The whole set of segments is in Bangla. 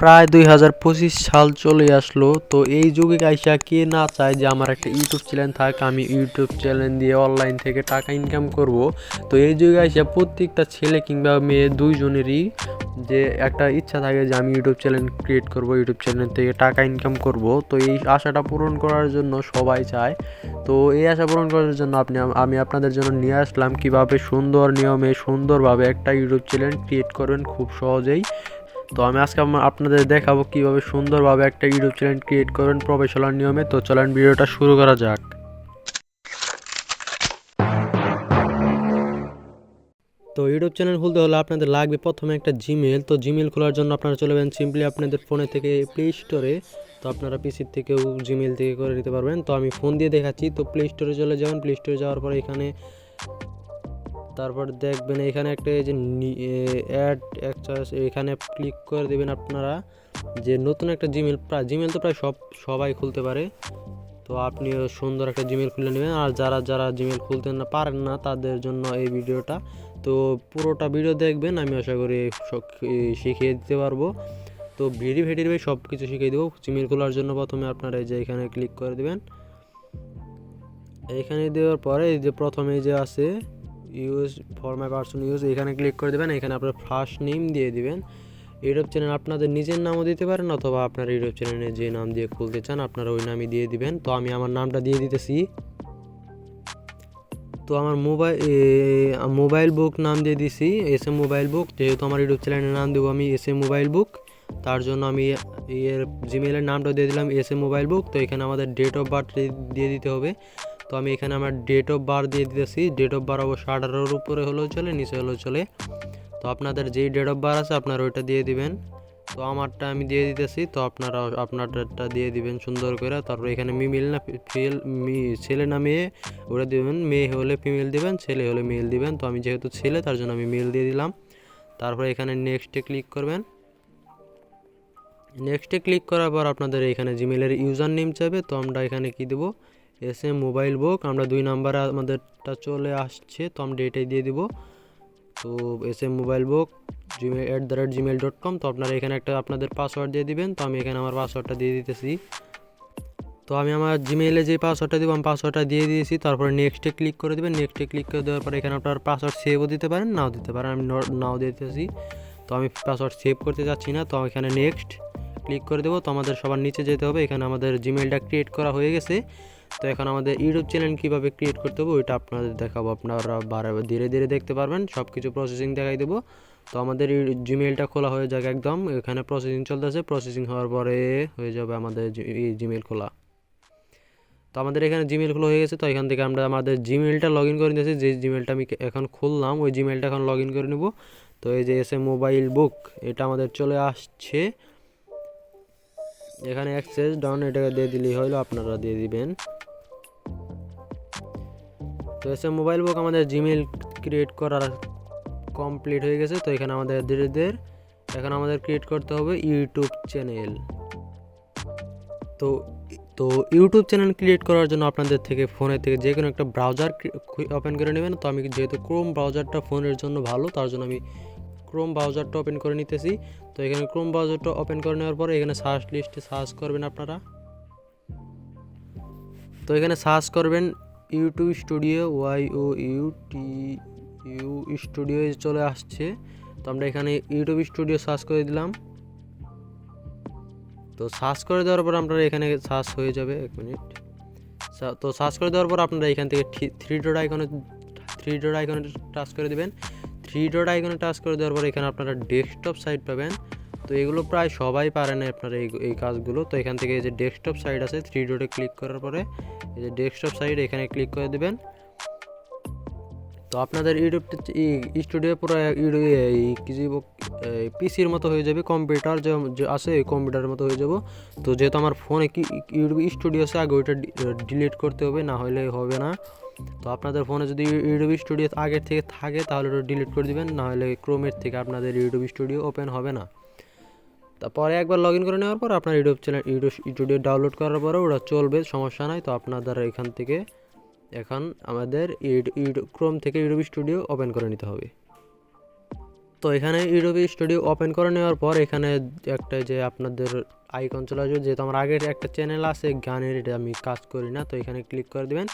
প্রায় দুই হাজার পঁচিশ সাল চলে আসলো। তো এই যুগে আইসা কে না চায় যে আমার একটা ইউটিউব চ্যানেল থাক, আমি ইউটিউব চ্যানেল দিয়ে অনলাইন থেকে টাকা ইনকাম করব। তো এই যুগে আইসা প্রত্যেকটা ছেলে কিংবা মেয়ে দুইজনেরই যে একটা ইচ্ছা থাকে যে আমি ইউটিউব চ্যানেল ক্রিয়েট করব, ইউটিউব চ্যানেল থেকে টাকা ইনকাম করব। তো এই আশাটা পূরণ করার জন্য সবাই চায়। তো এই আশা পূরণ করার জন্য আপনি, আমি আপনাদের জন্য নিয়ে আসলাম। কীভাবে সুন্দর নিয়মে সুন্দরভাবে একটা ইউটিউব চ্যানেল ক্রিয়েট করবেন খুব সহজেই। তো আমি আজকে আপনাদের দেখাবো কীভাবে সুন্দরভাবে একটা ইউটিউব চ্যানেল ক্রিয়েট করবেন প্রফেশনাল নিয়মে। তো চলেন ভিডিওটা শুরু করা যাক। তো ইউটিউব চ্যানেল খুলতে হলে আপনাদের লাগবে প্রথমে একটা জিমেল তো জিমেল খোলার জন্য আপনারা চলে যাবেন সিম্পলি আপনাদের ফোনে থেকে প্লে স্টোরে তো আপনারা পিসির থেকেও জিমেল থেকে করে নিতে পারবেন। তো আমি ফোন দিয়ে দেখাচ্ছি। তো প্লে স্টোরে চলে যাবেন। প্লে স্টোরে যাওয়ার পরে এখানে তারপর দেখবেন এখানে একটা এই যে অ্যাড একটা এখানে ক্লিক করে দেবেন আপনারা যে নতুন একটা জিমেল প্রায় জিমেল তো প্রায় সব, সবাই খুলতে পারে। তো আপনিও সুন্দর একটা জিমেল খুলে নেবেন। আর যারা যারা জিমেল খুলতে না পারেন না, তাদের জন্য এই ভিডিওটা। তো পুরোটা ভিডিও দেখবেন, আমি আশা করি শিখিয়ে দিতে পারব। তো ভিডি ভিডিও ভিডিও সব কিছু শিখিয়ে দেবো। জিমেল খোলার জন্য প্রথমে আপনারা এই যে এখানে ক্লিক করে দেবেন। এখানে দেওয়ার পরে এই যে প্রথমে যে আছে use for my person use এখানে ক্লিক করে দেবেন, এখানে আপনার ফার্স্ট নেম দিয়ে দিবেন। ইউটিউব চ্যানেল আপনাদের নিজের নামও দিতে পারেন, অথবা আপনার ইউটিউব চ্যানেলে যে নাম দিয়ে খুলতে চান, আপনারা ওই নামই দিয়ে দিবেন। তো আমি আমার নামটা দিয়ে দিতেছি। তো আমার মোবাইল মোবাইল বুক নাম দিয়ে দিছি এস এম মোবাইল বুক যেহেতু আমার ইউটিউব চ্যানেলের নাম দেবো আমি এস এম মোবাইল বুক তার জন্য আমি এর জিমেলের নামটা দিয়ে দিলাম এস এম মোবাইল বুক তো এখানে আমাদের ডেট অফ বার্থ দিয়ে দিতে হবে। তো আমি এখানে আমার ডেট অফ বার্থ দিয়ে দিতেছি। ডেট অফ বার্থ অবশ্য আঠারোর উপরে হলেও চলে, নিচে হলেও চলে। তো আপনাদের যেই ডেট অফ বার্থ আছে, আপনারা ওইটা দিয়ে দিবেন। তো আমারটা আমি দিয়ে দিতেছি, তো আপনারা আপনারটা দিয়ে দিবেন সুন্দর করে। তারপর এখানে মিমিল না ফিল ছেলে না মেয়ে ওটা দিবেন। মেয়ে হলে ফিমেল দিবেন, ছেলে হলে মেল দিবেন। তো আমি যেহেতু ছেলে, তার জন্য আমি মেল দিয়ে দিলাম। তারপরে এখানে নেক্সটে ক্লিক করবেন। নেক্সটে ক্লিক করার পর আপনাদের এখানে জিমেলের ইউজার নেম চাইবে। তো আমরা এখানে কী দেবো? এস এম মোবাইল বুক, আমরা দুই নাম্বারে আমাদেরটা চলে আসছে, তো আমরা এটাই দিয়ে দিব। তো S M mobile book Gmail at the rate Gmail dot com তো আপনারা এখানে একটা আপনাদের পাসওয়ার্ড দিয়ে দিবেন, তো আমি এখানে আমার পাসওয়ার্ডটা দিয়ে দিতেছি। তো আমি আমার জিমেইলে যে পাসওয়ার্ডটা দিব, আমি পাসওয়ার্ডটা দিয়ে দিয়েছি, তারপরে নেক্সটে ক্লিক করে দেবেন নেক্সটে ক্লিক করে দেওয়ার পরে এখানে আপনার পাসওয়ার্ড সেভও দিতে পারেন, নাও দিতে পারেন, আমি নাও দিতেছি। তো আমি পাসওয়ার্ড সেভ করতে যাচ্ছি না, তো এখানে নেক্সট ক্লিক করে দেবো, তো আমাদের সবার নিচে যেতে হবে, এখানে আমাদের জিমেলটা ক্রিয়েট করা হয়ে গেছে। তো এখন আমাদের ইউটিউব চ্যানেল কীভাবে ক্রিয়েট করতে হবে, ওইটা আপনাদের দেখাবো। আপনারা বারে ধীরে ধীরে দেখতে পারবেন সব কিছু প্রসেসিং দেখাই দেবো। তো আমাদের জিমেলটা খোলা হয়ে যাক একদম, এখানে প্রসেসিং চলতেছে প্রসেসিং হওয়ার পরে হয়ে যাবে আমাদের জিমেল খোলা। তো আমাদের এখানে জিমেল খোলা হয়ে গেছে, তো এখান থেকে আমরা আমাদের জিমেলটা লগ ইন করে নিয়েছি, যে জিমেলটা আমি এখন খুললাম, ওই জিমেলটা এখন লগ ইন করে নেব। তো এই যে এস এম মোবাইল বুক, এটা আমাদের চলে আসছে। এখানে অ্যাক্সেস ডাউন এটাকে দিয়ে দিলেই হলো, আপনারা দিয়ে দিবেন। তো এসে মোবাইল বুক আমাদের জিমেল ক্রিয়েট করার কমপ্লিট হয়ে গেছে, তো এখানে আমাদের ধীরে ধীরে এখন আমাদের ক্রিয়েট করতে হবে ইউটিউব চ্যানেল তো তো ইউটিউব চ্যানেল ক্রিয়েট করার জন্য আপনাদের থেকে ফোনের থেকে যে কোনো একটা ব্রাউজার ওপেন করে নেবেন। তো আমি যেহেতু ক্রোম ব্রাউজারটা ফোনের জন্য ভালো, তার জন্য আমি ক্রোম ব্রাউজারটা ওপেন করে নিতেছি। তো এখানে ক্রোম ব্রাউজারটা ওপেন করে নেওয়ার পরে এখানে সার্চ লিস্টে সার্চ করবেন আপনারা। তো এখানে সার্চ করবেন YouTube studio Y O U T U studio চলে আসছে। তো আমরা এখানে ইউটিউব স্টুডিও সার্চ করে দিলাম। তো সার্চ করে দেওয়ার পর আপনারা এখানে সার্চ হয়ে যাবে এক মিনিট। তো সার্চ করে দেওয়ার পর আপনারা এখান থেকে থ্রি ডট আইকনে থ্রি ডট আইকনে টাচ করে দেবেন। থ্রি ডট আইকনে টাচ করে দেওয়ার পর এখানে আপনারা ডেস্কটপ সাইট পাবেন। তো এগুলো প্রায় সবাই পারে না আপনারা এই এই কাজগুলো। তো এখান থেকে এই যে ডেস্কটপ সাইট আছে থ্রি ডটে ক্লিক করার পরে এই যে ডেস্কটপ সাইট এখানে ক্লিক করে দেবেন। তো আপনাদের ইউটিউব স্টুডিও পুরো পিসির মতো হয়ে যাবে, কম্পিউটার যে আছে এই কম্পিউটারের মতো হয়ে যাব। তো যেহেতু আমার ফোনে কি, ইউটিউব স্টুডিও আছে, আগে ওইটা ডিলিট করতে হবে, না হলে হবে না। তো আপনাদের ফোনে যদি ইউটিউব স্টুডিও আগের থেকে থাকে, তাহলে ওটা ডিলিট করে দিবেন না হলে ক্রোমের থেকে আপনাদের ইউটিউব স্টুডিও ওপেন হবে না। তারপরে একবার লগ ইন করে নেওয়ার পর আপনার YouTube channel YouTube studio download করার পরে ওটা চলবে, সমস্যা নাই। তো আপনাদের এখান থেকে, এখন আমাদের ইউটিউব ক্রোম থেকে ইউটিউব স্টুডিও ওপেন করে নিতে হবে। তো এখানে ইউটিউব স্টুডিও ওপেন করে নেওয়ার পর এখানে একটা যে আপনাদের আইকন চলে আসবে। যেহেতু আমার আগের একটা চ্যানেল আছে, গানের এটা আমি কাজ করি না, তো এখানে ক্লিক করে দেবেন।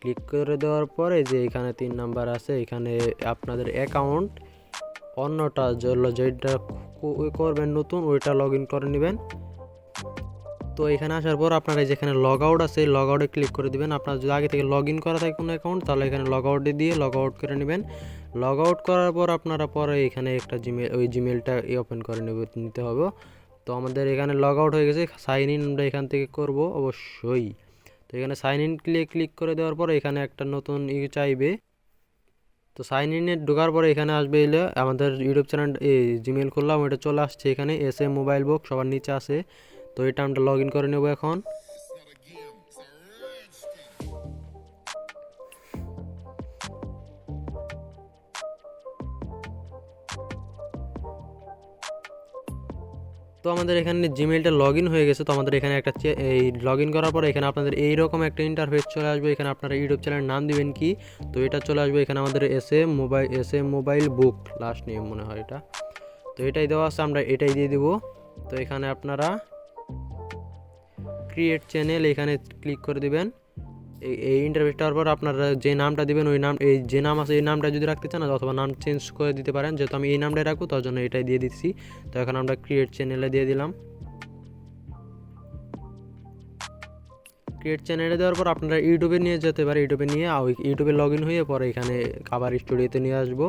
ক্লিক করে দেওয়ার পরে যে এখানে তিন নাম্বার আছে, এখানে আপনাদের অ্যাকাউন্ট অন্যটা যেটা কো- করবেন নতুন, ওইটা লগ ইন করে নেবেন। তো এখানে আসার পর আপনারা যেখানে লগ আউট আছে লগ আউটে ক্লিক করে দিবেন। আপনার যদি আগে থেকে লগ ইন করা থাকে কোনো অ্যাকাউন্ট তাহলে এখানে লগ আউটে দিয়ে লগ আউট করে নেবেন। লগ আউট করার পর আপনারা পরে এখানে একটা জিমেল ওই জিমেলটা ওপেন করে নিতে হবে। তো আমাদের এখানে লগ আউট হয়ে গেছে সাইন ইন আমরা এখান থেকে করব অবশ্যই। তো এখানে সাইন ইন ক্লিক ক্লিক করে দেওয়ার পর এখানে একটা নতুন ই চাইবে। তো সাইন ইনে ঢোকার পরে এখানে আসবে এলে আমাদের ইউটিউব চ্যানেল এই জিমেল খুললাম, ওইটা চলে আসছে এখানে এস এম মোবাইল বুক সবার নিচে আছে। তো এটা আমরা লগ ইন করে নেব এখন। তো আমাদের এখানে জিমেলটা লগ ইন হয়ে গেছে, তো আমাদের এখানে একটা এই লগ ইন করার পর এখানে আপনাদের এইরকম একটা ইন্টারফেস চলে আসবে। এখানে আপনারা ইউটিউব চ্যানেলের নাম দিবেন কি? তো এটা চলে আসবে এখানে আমাদের S M mobile S M mobile book last name মনে হয় এটা। তো এটাই দেওয়া আছে, আমরা এটাই দিয়ে দিব। তো এখানে আপনারা ক্রিয়েট চ্যানেল এখানে ক্লিক করে দিবেন। এই এই ইন্টারভিউটার পর আপনারা যে নামটা দিবেন, ওই নাম, এই যে নাম আছে, এই নামটা যদি রাখতে চান, অথবা নাম চেঞ্জ করে দিতে পারেন, যেহেতু আমি এই নামটাই রাখব, তার জন্য এটাই দিয়ে দিচ্ছি। তো এখন আমরা ক্রিয়েট চ্যানেলে দিয়ে দিলাম। ক্রিয়েট চ্যানেলে দেওয়ার পর আপনারা ইউটিউবে নিয়ে যেতে পারে ইউটিউবে নিয়ে ইউটিউবে লগ ইন হয়ে পরে এখানে আবার স্টুডিওতে নিয়ে আসব।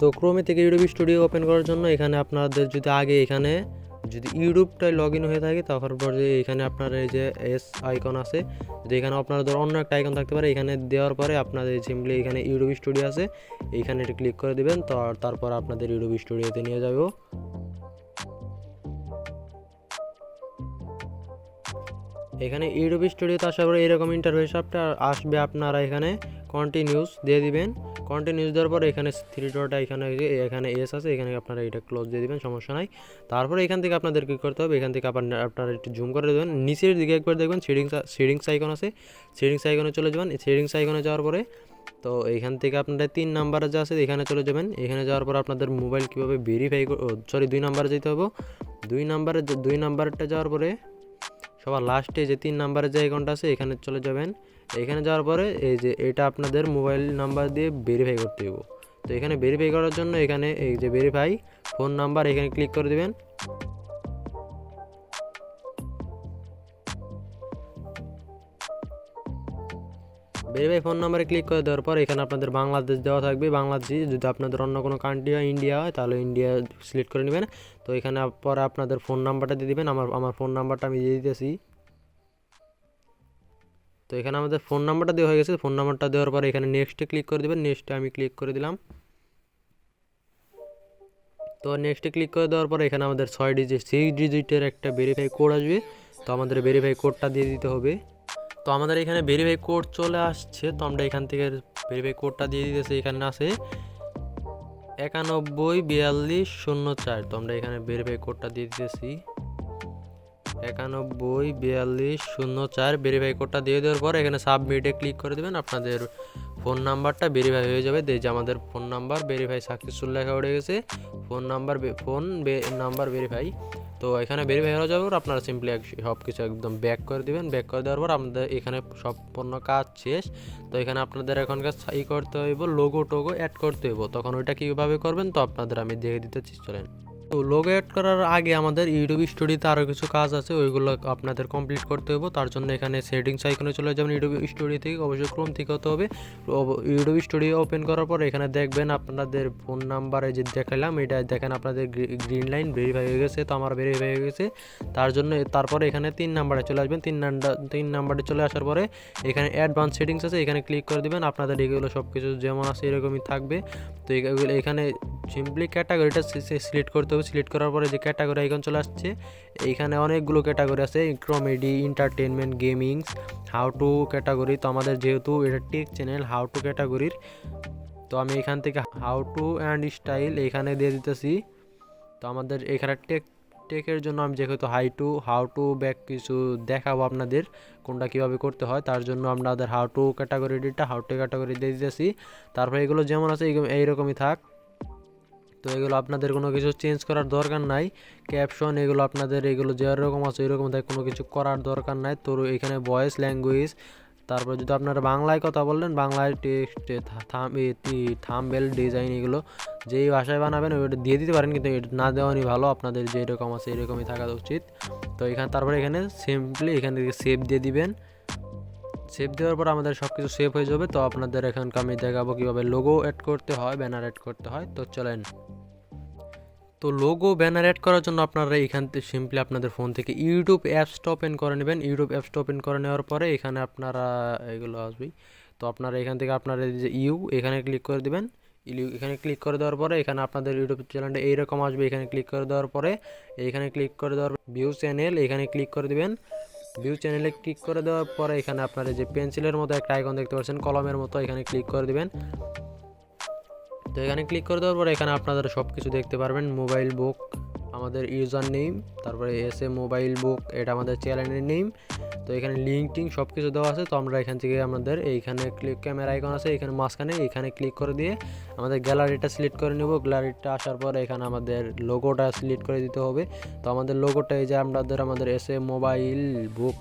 তো ক্রোমে থেকে ইউটিউব স্টুডিও ওপেন করার জন্য এখানে আপনাদের যদি আগে এখানে যদি ইউটিউবটাই লগ ইন হয়ে থাকে, তারপর পর যে এখানে আপনার এই যে এস আইকন আছে যদি এখানে আপনাদের অন্য একটা আইকন থাকতে পারে, এখানে দেওয়ার পরে আপনাদের সিম্পলি এখানে ইউটিউব স্টুডিও আছে এইখানে এটা ক্লিক করে দিবেন তারপর আপনাদের ইউটিউব স্টুডিওতে নিয়ে যাব এখানে ইউটিউব স্টুডিওতে আসার পরে এরকম ইন্টারফেস আপটা আসবে আপনারা এখানে কন্টিনিউস দিয়ে দিবেন। কন্টিনিউস দেওয়ার পরে এখানে থ্রি ডট এখানে এখানে এস আছে, এখানে আপনারা এটা ক্লোজ দিয়ে দিবেন, সমস্যা নাই। তারপরে এখান থেকে আপনাদের কী করতে হবে? এখান থেকে আপনার আপনারা একটু জুম করে দেবেন। নিচের দিকে একবার দেখবেন সেটিংস সেটিংস আইকন আছে। সেটিংস আইকনে চলে যাবেন। সেটিংস আইকনে যাওয়ার পরে তো এইখান থেকে আপনারা তিন নাম্বারে যা আছে, এখানে চলে যাবেন। এখানে যাওয়ার পর আপনাদের মোবাইল কীভাবে ভেরিফাই সরি দুই নাম্বারে যেতে হবে। দুই নাম্বারে দুই নাম্বারটা যাওয়ার পরে সবার লাস্টে যে তিন নাম্বারের যে আইকনটা আছে, এখানে চলে যাবেন। এখানে যাওয়ার পরে এই যে এটা আপনাদের মোবাইল নাম্বার দিয়ে ভেরিফাই করতে হবে তো এখানে ভেরিফাই করার জন্য এখানে এই যে ভেরিফাই ফোন নাম্বার এখানে ক্লিক করে দেবেন। ভেরিফাই ফোন নাম্বারে ক্লিক করে দেওয়ার পর এখানে আপনাদের বাংলাদেশ দেওয়া থাকবে। বাংলাদেশ যদি আপনাদের অন্য কোনো কান্ট্রি হয় ইন্ডিয়া হয়, তাহলে ইন্ডিয়া সিলেক্ট করে নেবেন। তো এখানে পরে আপনাদের ফোন নাম্বারটা দিয়ে দিবেন। আমার আমার ফোন নাম্বারটা আমি দিয়ে দিতেছি। তো এখানে আমাদের ফোন নাম্বারটা দেওয়া হয়ে গেছে। ফোন নাম্বারটা দেওয়ার পরে এখানে নেক্সটে ক্লিক করে দেবেন। নেক্সটে আমি ক্লিক করে দিলাম। তো নেক্সটে ক্লিক করে দেওয়ার পরে এখানে আমাদের ছয় ডিজিট সিক্স ডিজিটের একটা ভেরিফাই কোড আসবে। তো আমাদের ভেরিফাই কোডটা দিয়ে দিতে হবে। তো আমাদের এখানে ভেরিফাই কোড চলে আসছে। তো আমরা এখান থেকে ভেরিফাই কোডটা দিয়ে দিতেছি। এখানে আছে একানব্বই, বিয়াল্লিশ, শূন্য চার। তো আমরা এখানে ভেরিফাই কোডটা দিয়ে দিতেছি। একানব্বই, বিয়াল্লিশ শূন্য চার ভেরিফাই কোডটা দিয়ে দেওয়ার পর এখানে সাবমিটে ক্লিক করে দেবেন। আপনাদের ফোন নাম্বারটা ভেরিফাই হয়ে যাবে। যে আমাদের ফোন নাম্বার ভেরিফাই সাকসেসফুল লেখা উঠে গেছে। Phone number phone number verify তো এখানে ভেরিফাই হয়ে যাওয়ার আপনারা সিম্পলি এক সব কিছু একদম ব্যাক করে দিবেন। ব্যাক করে দেওয়ার পর আমাদের এখানে সম্পূর্ণ কাজ শেষ। তো এখানে আপনাদের এখনকার ই করতে হইব লোগো টোগো অ্যাড করতে হইব। তখন ওইটা কীভাবে করবেন, তো আপনাদের আমি দেখে দিতে চলেন। তো লোগো অ্যাড করার আগে আমাদের ইউটিউব স্টুডিওতে আরও কিছু কাজ আছে, ওইগুলো আপনাদের কমপ্লিট করতে হবে তার জন্য এখানে সেটিংস আইকনে চলে যাবেন ইউটিউব স্টুডিও থেকে, অবশ্যই ক্রোম থেকে হতে হবে। ইউটিউব স্টুডিও ওপেন করার পর এখানে দেখবেন আপনাদের ফোন নাম্বারে যে দেখালাম এটা দেখেন আপনাদের গ্রিন লাইন ভেরিফাই হয়ে গেছে, তো আমার ভেরিফাই হয়ে গেছে। তার জন্য তারপরে এখানে তিন নাম্বারে চলে আসবেন। তিন নাম্বার তিন নাম্বারে চলে আসার পরে এখানে অ্যাডভান্স সেটিংস আছে, এখানে ক্লিক করে দিবেন। আপনাদের এগুলো সব কিছু যেমন আছে এরকমই থাকবে। তো এখানে সিম্পলি ক্যাটাগরিটা সিলেক্ট করতে হবে। সিলেক্ট করার পরে যে ক্যাটাগরি আইকন চলে আসছে, এইখানে অনেকগুলো ক্যাটাগরি আছে comedy entertainment gamings how to category তো আমাদের যেহেতু এটা টেক চ্যানেল হাউ টু ক্যাটাগরির তো আমি এখান থেকে হাউ টু অ্যান্ড স্টাইল এখানে দিয়ে দিতেছি। তো আমাদের এখানে টেক টেকের জন্য আমি যেহেতু hi to how to back কিছু দেখাবো আপনাদের, কোনটা কীভাবে করতে হয়, তার জন্য আপনাদের হাউ টু ক্যাটাগরি ক্যাটাগরিটা হাউ টু ক্যাটাগরি দিয়ে দিতেছি। তারপরে এগুলো যেমন আছে এইরকম- এইরকমই থাক। তো এগুলো আপনাদের কোনো কিছু চেঞ্জ করার দরকার নাই। ক্যাপশন এগুলো আপনাদের এগুলো যেরকম আছে এরকম তাই কোনো কিছু করার দরকার নাই। তো এখানে ভয়েস ল্যাঙ্গুয়েজ তারপর যদি আপনারা বাংলায় কথা বললেন, বাংলায় টেক্সট থামবেল ডিজাইন এগুলো যেই ভাষায় বানাবেন ওইটা দিয়ে দিতে পারেন কিন্তু এটা না দেওয়ানি ভালো। আপনাদের যেরকম আছে এরকমই থাকা উচিত। তো এখানে, তারপরে এখানে সিম্পলি এখান থেকে সেভ দিয়ে দিবেন। সেভ দেওয়ার পর আমাদের সব কিছু সেভ হয়ে যাবে। তো আপনাদের এখানকার আমি দেখাবো কীভাবে লোগো অ্যাড করতে হয় ব্যানার অ্যাড করতে হয়। তো চলেন। তো লোগো ব্যানার অ্যাড করার জন্য আপনারা এখান থেকে সিম্পলি আপনাদের ফোন থেকে ইউটিউব অ্যাপসটা ওপেন করে নেবেন। ইউটিউব অ্যাপসটা ওপেন করে নেওয়ার পরে এখানে আপনারা এগুলো আসবেই তো আপনারা এখান থেকে আপনারা যে ইউ এখানে ক্লিক করে দিবেন। ইউ এখানে ক্লিক করে দেওয়ার পরে এখানে আপনাদের ইউটিউব চ্যানেলটা এইরকম আসবে। এখানে ক্লিক করে দেওয়ার পরে, এখানে ক্লিক করে দেওয়ার ভিউ চ্যানেল এখানে ক্লিক করে দিবেন। ভিউ চ্যানেলে ক্লিক করে দেওয়ার পরে এখানে আপনারা যে পেন্সিলের মতো একটা আইকন দেখতে পাচ্ছেন কলমের মতো এখানে ক্লিক করে দিবেন। তো এখানে ক্লিক করে দেওয়ার পরে এখানে আপনারা সব কিছু দেখতে পারবেন মোবাইল বুক আমাদের ইউজার নেম তারপরে এস এ মোবাইল বুক, এটা আমাদের চ্যানেলের নেম। তো এখানে লিঙ্ক টিঙ্ক সব কিছু দেওয়া আছে, তো আমরা এখান থেকে আমাদের এইখানে ক্লিক ক্যামেরা আইকন আছে, এখানে মাঝখানে, এখানে ক্লিক করে দিয়ে আমাদের গ্যালারিটা সিলেক্ট করে নেব। গ্যালারিটা আসার পর এখানে আমাদের লোগোটা সিলেক্ট করে দিতে হবে। তো আমাদের লোগোটা এই যে আমাদের আমাদের এস এ মোবাইল বুক,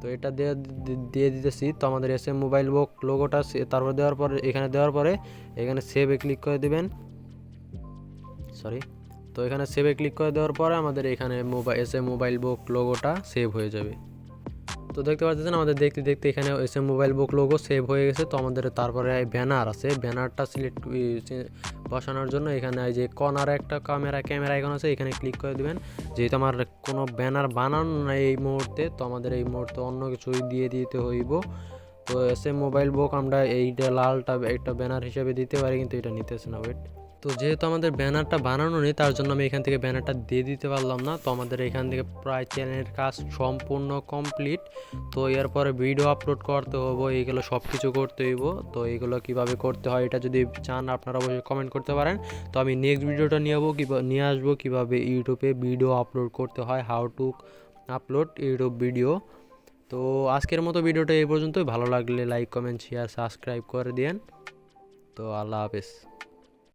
তো এটা দিয়ে দিয়ে দিতেছি। তো আমাদের এস এম মোবাইল বুক লোগোটা তারপর দেওয়ার পরে, এখানে দেওয়ার পরে এখানে সেভে ক্লিক করে দিবেন। সরি তো এখানে সেভে ক্লিক করে দেওয়ার পরে আমাদের এখানে mobile S M mobile book লোগোটা সেভ হয়ে যাবে। তো দেখতে পাচ্ছেন আমাদের দেখতে দেখতে এখানে S M mobile book logo save হয়ে গেছে। তো আমাদের তারপরে ব্যানার আছে। ব্যানারটা সিলেক্ট বসানোর জন্য এখানে এই যে কর্নারে একটা ক্যামেরা ক্যামেরা আইকন আছে, এখানে ক্লিক করে দিবেন। যেহেতু আমার কোনো ব্যানার বানানো নাই এই মুহূর্তে, তো আমাদের এই মুহূর্তে অন্য কিছুই দিয়ে দিতে হইব। তো এস এম মোবাইল বুক আমরা এইটা লালটা একটা ব্যানার হিসেবে দিতে পারি, কিন্তু এটা নিতেছে না ওয়েট তো যেহেতু আমাদের ব্যানারটা বানানো নেই, তার জন্য আমি এখান থেকে ব্যানারটা দিয়ে দিতে পারলাম না। তো আমাদের এখান থেকে প্রায় চ্যানেলের কাজ সম্পূর্ণ কমপ্লিট। তো এরপরে ভিডিও আপলোড করতে হব, এইগুলো সব কিছু করতে হইব। তো এইগুলো কীভাবে করতে হয় এটা যদি চান, আপনারা অবশ্যই কমেন্ট করতে পারেন। তো আমি নেক্সট ভিডিওটা নিয়ে যাব নিয়ে আসব কীভাবে ইউটিউবে ভিডিও আপলোড করতে হয় how to upload YouTube video তো আজকের মতো ভিডিওটা এই পর্যন্তই। ভালো লাগলে লাইক কমেন্ট শেয়ার সাবস্ক্রাইব করে দিয়েন। তো আল্লাহ হাফেজ।